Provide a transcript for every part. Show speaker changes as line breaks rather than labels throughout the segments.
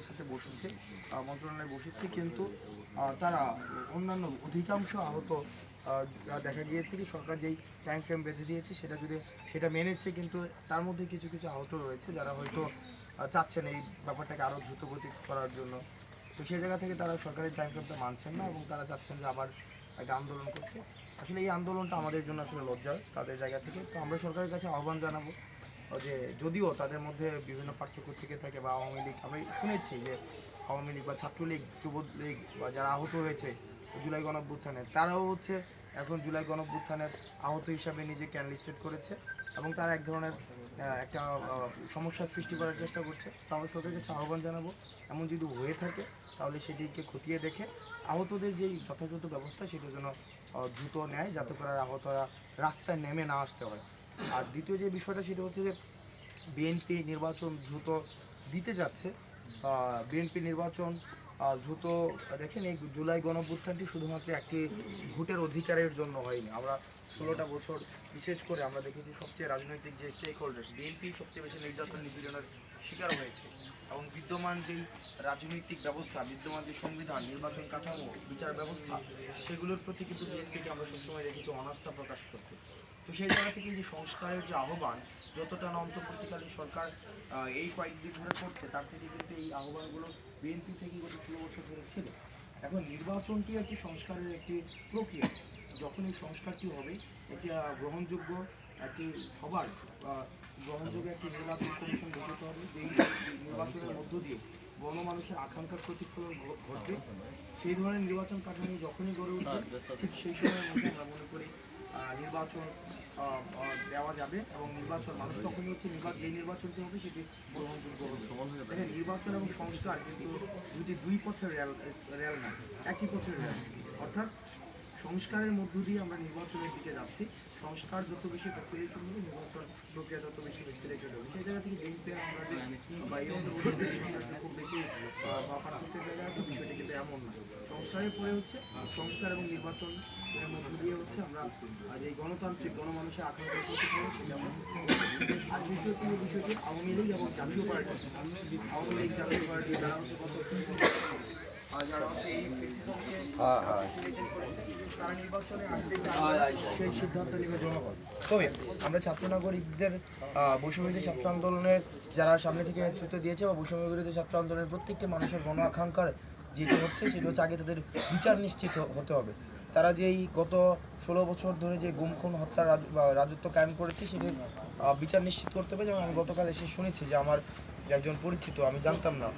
মন্ত্রণালয়ের সাথে বসেছে মন্ত্রণালয়ে বসেছে, কিন্তু তারা অন্যান্য অধিকাংশ আহত দেখা গিয়েছে কি সরকার যেই টাইম ফ্রেম বেঁধে দিয়েছে সেটা যদি, সেটা মেনেছে, কিন্তু তার মধ্যে কিছু কিছু আহত রয়েছে যারা হয়তো চাচ্ছেন এই ব্যাপারটাকে আরও দ্রুতগতি করার জন্য। তো সেই জায়গা থেকে তারা সরকারের টাইম ফ্রেমটা মানছেন না এবং তারা চাচ্ছেন যে আবার একটা আন্দোলন করতে। আসলে এই আন্দোলনটা আমাদের জন্য আসলে লজ্জার, তাদের জায়গা থেকে। তো আমরা সরকারের কাছে আহ্বান জানাব যে যদিও তাদের মধ্যে বিভিন্ন পার্থক্য থেকে থাকে বা আওয়ামী লীগ আমি শুনেছি যে আওয়ামী লীগ বা ছাত্রলীগ যুব লীগ বা যারা আহত হয়েছে জুলাই গণঅভ্যুত্থানে, তারাও হচ্ছে এখন জুলাই গণঅভ্যুত্থানের আহত হিসাবে নিজেকে অ্যানলিস্টেড করেছে এবং তারা এক ধরনের একটা সমস্যার সৃষ্টি করার চেষ্টা করছে। তো আমরা সরকারের কাছে আহ্বান জানাব, এমন যদি হয়ে থাকে তাহলে সেটিকে খতিয়ে দেখে আহতদের যেই যথাযথ ব্যবস্থা সেটা যেন দ্রুত নেয় যাতে করে আহতরা রাস্তায় নেমে না আসতে হয়। আর দ্বিতীয় যে বিষয়টা সেটা হচ্ছে যে বিএনপি নির্বাচন দ্রুত দিতে যাচ্ছে। বিএনপি নির্বাচন দ্রুত, দেখেন এই জুলাই গণঅভ্যুত্থানটি শুধুমাত্র একটি ভোটের অধিকারের জন্য হয়নি। আমরা ষোলোটা বছর বিশেষ করে আমরা দেখেছি সবচেয়ে রাজনৈতিক যে স্টেক হোল্ডার্স বিএনপি সবচেয়ে বেশি নির্যাতন নিপীড়নের শিকার হয়েছে। এবং বিদ্যমান যেই রাজনৈতিক ব্যবস্থা বিদ্যমান যে সংবিধান নির্বাচন কাঠামো বিচার ব্যবস্থা সেগুলোর প্রতি কিন্তু বিএনপিকে আমরা সবসময় দেখেছি অনাস্থা প্রকাশ করতে। তো সেই জায়গা থেকে যে সংস্কারের যে আহ্বান যতটা না অন্তর্বর্তীকালীন সরকার এই কয়েকদিন ধরে করছে তার থেকে কিন্তু এই আহ্বানগুলো বিএনপি থেকে গত ষোলো বছর ধরে ছিল। এখন নির্বাচনটি একটি সংস্কারের একটি প্রক্রিয়া। যখন এই সংস্কারটি হবে আহ, গ্রহণযোগ্য একটি সবার গ্রহণযোগ্য একটি নির্বাচন কমিশন গঠিত হবে যেই নির্বাচনের মধ্য দিয়ে গণমানুষের আকাঙ্ক্ষার প্রতিফলন ঘটবে। সেই ধরনের নির্বাচন কাঠামো যখনই গড়ে উঠবে ঠিক সেই সময়ের মধ্যে আমরা মনে করি নির্বাচন দেওয়া যাবে এবং নির্বাচন মানুষ তখনই হচ্ছে নির্বাচন যে নির্বাচনটি হবে সেটি গ্রহণযোগ্য হবে নির্বাচন এবং সংস্কার কিন্তু দুটি দুই পথের রেল রেল না একই পথের রেল। অর্থাৎ সংস্কারের মধ্য দিয়ে আমরা নির্বাচনের দিকে যাচ্ছি। সংস্কার যত বেশি ফ্যাসিলিটি হবে নির্বাচন প্রক্রিয়া তত বেশি ফ্যাসিলিটি হবে। সেই জায়গা থেকে আমরা বা খুব বেশি জায়গা আছে বিষয়টি কিন্তু এমন সংস্কারের পরে হচ্ছে, সংস্কার এবং নির্বাচন মধ্য দিয়ে হচ্ছে আমরা এই গণতান্ত্রিক, গণমানুষের আকাঙ্ক্ষা করতে পারি, সেটা আর দ্বিতীয় কোনো বিষয়টি আওয়ামী লীগ এবং জাতীয় পার্টি, আওয়ামী লীগ, জাতীয় পার্টি যারা হচ্ছে আর আমরা ছাত্র নাগরিকদের আহ, বৈষম্য বিরোধী ছাত্র আন্দোলনের যারা সামনে থেকে নেতৃত্ব দিয়েছে বা বৈষম্য বিরোধী ছাত্র আন্দোলনের প্রত্যেকটি মানুষের গণ আকাঙ্ক্ষার যেটি হচ্ছে সেটি হচ্ছে আগে তাদের বিচার নিশ্চিত হতে হবে। তারা যেই গত ষোলো বছর ধরে যে গুম খুন হত্যার রাজত্ব কায়েম করেছে সেটির বিচার নিশ্চিত করতে হবে যেমন আমি গতকাল এসে শুনেছি যে আমার একজন পরিচিত আমি জানতাম না।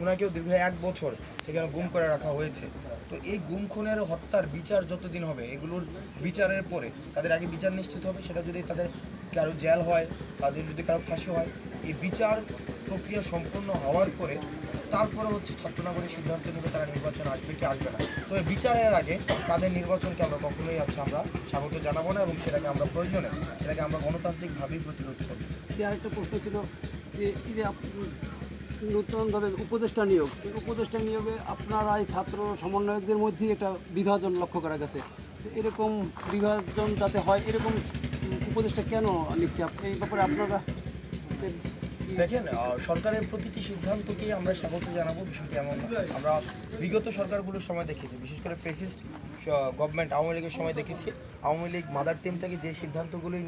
ওনাকেও দীর্ঘ এক বছর সেখানে গুম করে রাখা হয়েছে। তো এই গুম খুনের হত্যার বিচার যতদিন হবে, এগুলোর বিচারের পরে তাদের আগে বিচার নিশ্চিত হবে, সেটা যদি তাদের কারও জেল হয়, তাদের যদি কারও ফাঁসি হয়, এই বিচার প্রক্রিয়া সম্পূর্ণ হওয়ার পরে তারপরে হচ্ছে ছাত্র নাগরিক সিদ্ধান্ত নেবে তারা নির্বাচন আসবে কি আসবে না। তবে বিচারের আগে তাদের নির্বাচনকে আমরা কখনোই আছে আমরা স্বাগত জানাব না এবং সেটাকে আমরা প্রয়োজনে, সেটাকে আমরা গণতান্ত্রিকভাবেই প্রতিরোধ করব।
আরেকটা প্রশ্ন ছিল যে এই যে আপ- নূতনভাবে উপদেষ্টা নিয়োগ। এই উপদেষ্টা নিয়োগে আপনারা এই ছাত্র সমন্বয়কদের মধ্যে একটা বিভাজন লক্ষ্য করা গেছে। এরকম বিভাজন যাতে হয়, এরকম উপদেষ্টা কেন নিচ্ছে? এই ব্যাপারে আপনারা
দেখেন সরকারের প্রতিটি সিদ্ধান্তকেই আমরা স্বাগত জানাব। বিষয়টি এমন। আমরা বিগত সরকারগুলোর সময় দেখেছি, বিশেষ করে ফেসিস্ট গভর্নমেন্ট আওয়ামী লীগের সময় দেখেছি। আওয়ামী লীগ মাদার টিম থেকে যে সিদ্ধান্তগুলোই